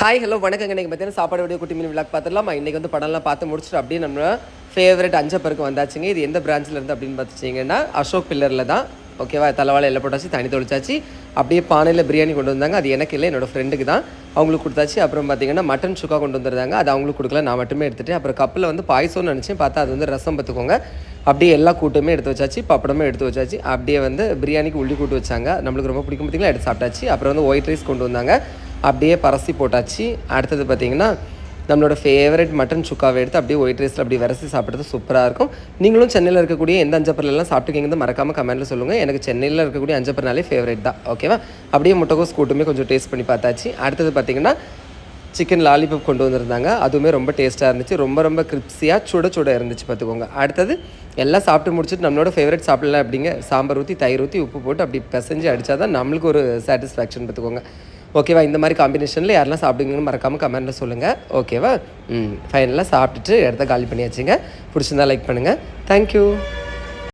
Hi hello வணக்கங்க. நீங்கள் பார்த்தீங்கன்னா சாப்பாடு வீடியோ குட்டி மீன் விளாக் பார்த்துடலாம். இன்றைக்கி வந்து படம்லாம் பார்த்து முடிச்சுட்டு அப்படியே நம்ம ஃபேவரட் அஞ்சப்பருக்கு வந்தாச்சுங்க. இது எந்த பிரான்ச்சில் இருந்து அப்படின்னு பார்த்துச்சிங்கன்னா அசோக் பில்லரில் தான். ஓகேவா தலைவாழை எல்லாம் போட்டாச்சு தனி தொளிச்சாச்சு அப்படியே பானையில் பிரியாணி கொண்டு வந்தாங்க. அது எனக்கு இல்லை என்னோடய ஃப்ரெண்டுக்கு தான். அவங்களுக்கு கொடுத்தாச்சு. அப்புறம் பார்த்தீங்கன்னா மட்டன் சுக்கா கொண்டு வந்துருந்தாங்க. அது அவங்களுக்கு கொடுக்கல நான் மட்டுமே எடுத்துகிட்டேன் அப்புறம் கப்பில் வந்து பாயசம்னு நினச்சேன். பார்த்தா அது வந்து ரசம் பார்த்துக்கோங்க. அப்படியே எல்லா கூட்டுமே எடுத்து வச்சாச்சு பப்படமே எடுத்து வச்சாச்சு. அப்படியே வந்து பிரியாணிக்கு உள்ளி கூட்டு வச்சாங்க. நம்மளுக்கு ரொம்ப பிடிக்கும் பார்த்திங்களா? எடுத்து சாப்பிட்டாச்சு. அப்புறம் வந்து ஒயிட் ரைஸ் கொண்டு வந்தாங்க. அப்படியே பரசி போட்டாச்சு. அடுத்தது பார்த்தீங்கன்னா நம்மளோட ஃபேவரட் மட்டன் சுக்காவை எடுத்து அப்படியே ஒயிட் ரைஸில் அப்படி விரசி சாப்பிட்றது சூப்பராக இருக்கும். நீங்களும் சென்னையில் இருக்கக்கூடிய எந்த அஞ்சப்பரிலெலாம் சாப்பிட்டுக்கீங்கன்னு மறக்காமல் கமெண்ட்டில் சொல்லுங்கள் எனக்கு சென்னையில் இருக்கக்கூடிய அஞ்சப்பர்னாலே ஃபேவரட் தான். ஓகேவா அப்படியே முட்டைகோஸ் கூட்டுமே கொஞ்சம் டேஸ்ட் பண்ணி பார்த்தாச்சு. அடுத்தது பார்த்தீங்கன்னா சிக்கன் லாலிபப் கொண்டு வந்திருந்தாங்க. அதுவுமே ரொம்ப டேஸ்ட்டாக இருந்துச்சு. ரொம்ப ரொம்ப கிரிப்ஸியாக சுட சுட இருந்துச்சு பார்த்துக்கோங்க. அடுத்தது எல்லாம் சாப்பிட்டு முடிச்சுட்டு நம்மளோட ஃபேவரட் சாப்பிடல அப்படிங்க. சாம்பார் ஊற்றி தயிர் ஊற்றி உப்பு போட்டு அப்படி பிசைஞ்சு அடித்தா தான் நம்மளுக்கு ஒரு சாட்டிஸ்ஃபேக்ஷன் பார்த்துக்கோங்க. ஓகேவா? இந்த மாதிரி காம்பினேஷனில் யாரெல்லாம் சாப்பிடுங்கன்னு மறக்காமல் கமெண்ட்டில் சொல்லுங்கள் ஓகேவா? ம் ஃபைனலாக சாப்பிட்டுட்டு இடத்த காலி பண்ணியாச்சுங்க. பிடிச்சிருந்தா லைக் பண்ணுங்கள் தேங்க்யூ